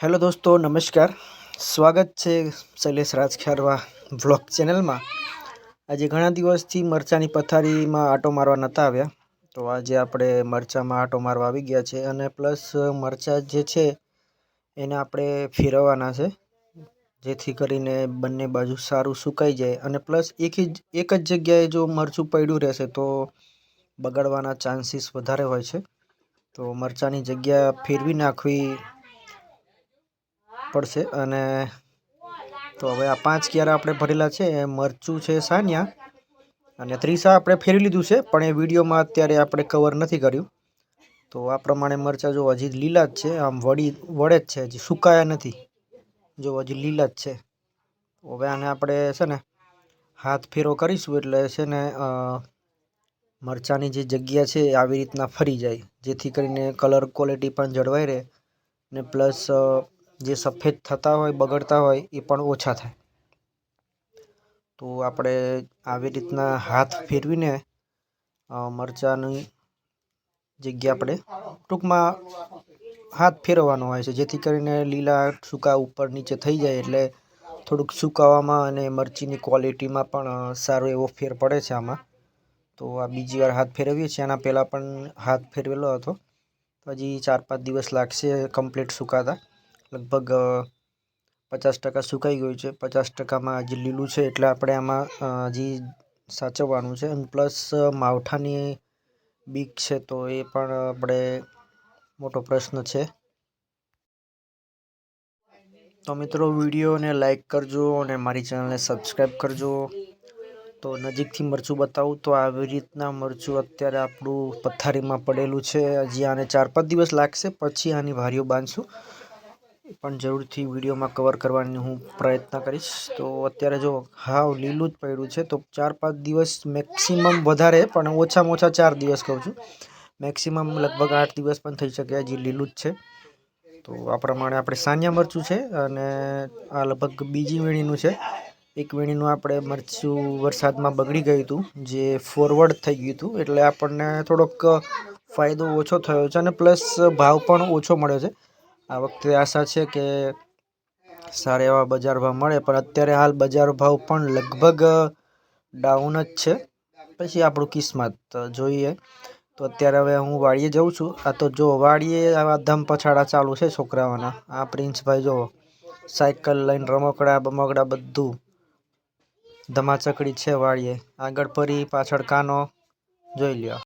Hello દોસ્તો, નમસ્કાર. સ્વાગત છે શૈલેષ રાજખારવા વ્લોગ ચેનલમાં. આજે ઘણા દિવસથી મરચાંની પથારીમાં આટો મારવા નહોતા આવ્યા. તો આજે આપણે મરચાંમાં આટો મારવા આવી ગયા છે અને પ્લસ મરચાં જે છે એને આપણે ફેરવવાના છે, જેથી કરીને બંને બાજુ સારું સુકાઈ જાય. અને પ્લસ એક જ એક જ જગ્યાએ જો મરચું પડ્યું રહેશે તો બગાડવાના ચાન્સીસ વધારે હોય છે. તો મરચાંની જગ્યા ફેરવી નાખવી પડશે અને તો હવે આ પાંચ ક્યારા આપણે ભરેલા છે, એ મરચું છે સાનિયા અને ત્રીસા આપણે ફેરવી લીધું છે, પણ એ વિડીયોમાં અત્યારે આપણે કવર નથી કર્યું. તો આ પ્રમાણે મરચાં જો હજી લીલા જ છે, આમ વળી વળે જ છે, હજી સુકાયા નથી. જો હજી લીલા જ છે. હવે આને આપણે છે ને હાથ ફેરો કરીશું એટલે છે ને મરચાંની જે જગ્યા છે આવી રીતના ફરી જાય, જેથી કરીને કલર ક્વોલિટી પણ જળવાઈ રહે ને પ્લસ જે સફેદ થતા હોય, બગડતા હોય, એ પણ ઓછા થાય. તો આપણે આવી રીતના હાથ ફેરવીને મરચાંની જગ્યા આપણે ટૂંકમાં હાથ ફેરવવાનો હોય છે. જેથી કરીને લીલા સૂકા ઉપર નીચે થઈ જાય એટલે થોડુંક સુકાવામાં અને મરચીની ક્વોલિટીમાં પણ સારો એવો ફેર પડે છે આમાં. તો આ બીજી વાર હાથ ફેરવીએ છીએ. આના પહેલાં પણ હાથ ફેરવેલો હતો. હજી ચાર પાંચ દિવસ લાગશે કમ્પ્લીટ સુકાતા. લગભગ પચાસ ટકા સુકાઈ ગયું છે. પચાસ ટકામાં હજી લીલું છે એટલે આપણે આમાં હજી સાચવવાનું છે. અને પ્લસ માવઠાની બીક છે તો એ પણ આપણે મોટો પ્રશ્ન છે. તો મિત્રો, વિડીયોને લાઈક કરજો અને મારી ચેનલને સબસ્ક્રાઈબ કરજો. તો નજીકથી મરચું બતાવું તો આવી રીતના મરચું અત્યારે આપણું પથારીમાં પડેલું છે. હજી આને ચાર પાંચ દિવસ લાગશે, પછી આની ભારીઓ બાંધશું. પણ જરૂરથી વિડીયોમાં કવર કરવાની હું પ્રયત્ન કરીશ. તો અત્યારે જો હાવ લીલું જ પડ્યું છે, તો ચાર પાંચ દિવસ મેક્સિમમ વધારે, પણ ઓછામાં ઓછા ચાર દિવસ કહું છું. મેક્સિમમ લગભગ આઠ દિવસ પણ થઈ શકે હજી લીલું જ છે. તો આ પ્રમાણે આપણે સાનિયા મરચું છે અને આ લગભગ બીજી વીણીનું છે. એક વીણીનું આપણે મરચું વરસાદમાં બગડી ગયું હતું, જે ફોરવર્ડ થઈ ગયું હતું, એટલે આપણને થોડોક ફાયદો ઓછો થયો છે અને પ્લસ ભાવ પણ ઓછો મળ્યો છે. આ વખતે આશા છે કે સારા એવા બજાર ભાવ મળે, પણ અત્યારે હાલ બજાર ભાવ પણ લગભગ ડાઉન જ છે. પછી આપણું કિસ્મત જોઈએ. તો અત્યારે હવે હું વાડીએ જઉં છું. આ તો જો વાડીએ આવા ધમ પછાડા ચાલુ છે છોકરાઓના. આ પ્રિન્સભાઈ જો સાયકલ લઈને રમકડા બમકડા બધું ધમાચકડી છે વાડીએ. આગળ પરી પાછળ કાનો જોઈ લ્યો.